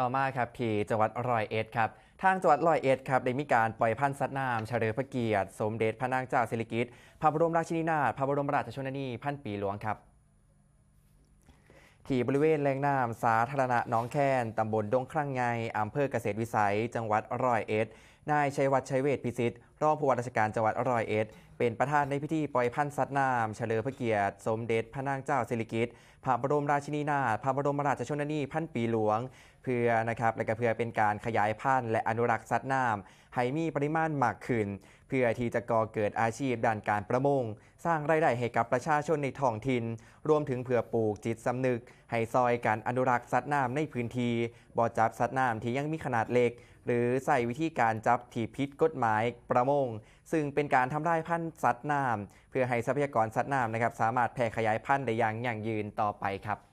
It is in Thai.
ต่อมาครับที่จังหวัดร้อยเอ็ดครับทางจังหวัดร้อยเอ็ดครับได้มีการปล่อยพันธุ์สัตว์น้ำเฉลิมพระเกียรติ สมเด็จพระนางเจ้าสิริกิติ์พระบรมราชินีนาถพระบรมราชชนนีพันปีหลวงครับที่บริเวณแหล่งน้ำสาธารณะหน้องแคนตำบลดงครั่งไงอำเภอเกษตรวิสัย จังหวัดร้อยเอ็ด นายชัยวัฒน์ชัยเวทพิสิทธิ์รองผู้ว่าราชการจังหวัดร้อยเอ็ดเป็นประธานในพิธีปล่อยพันธุ์สัตว์น้ำเฉลิมพระเกียรติ สมเด็จพระนางเจ้าสิริกิติ์พระบรมราชินีนาถพระบรมราชชนนีพันปีหลวง เพื่อนะครับและก็เพื่อเป็นการขยายพันธุ์และอนุรักษ์สัตว์น้ำให้มีปริมาณมากขึ้น เพื่อที่จะก่อเกิดอาชีพด้านการประมง สร้างรายได้ให้กับประชาชนในท้องถิ่นรวมถึงเพื่อปลูกจิตสำนึก ให้ซอยการอนุรักษ์สัตว์น้ำในพื้นที่บ่อจับสัตว์น้ำที่ยังมีขนาดเล็กหรือใส่วิธีการจับที่พิษกฎหมายประมง ซึ่งเป็นการทำลายพันธุ์สัตว์น้ำเพื่อให้ทรัพยากรสัตว์น้ำนะครับสามารถแผ่ขยายพันธุ์ได้อย่างยั่งยืนต่อไปครับ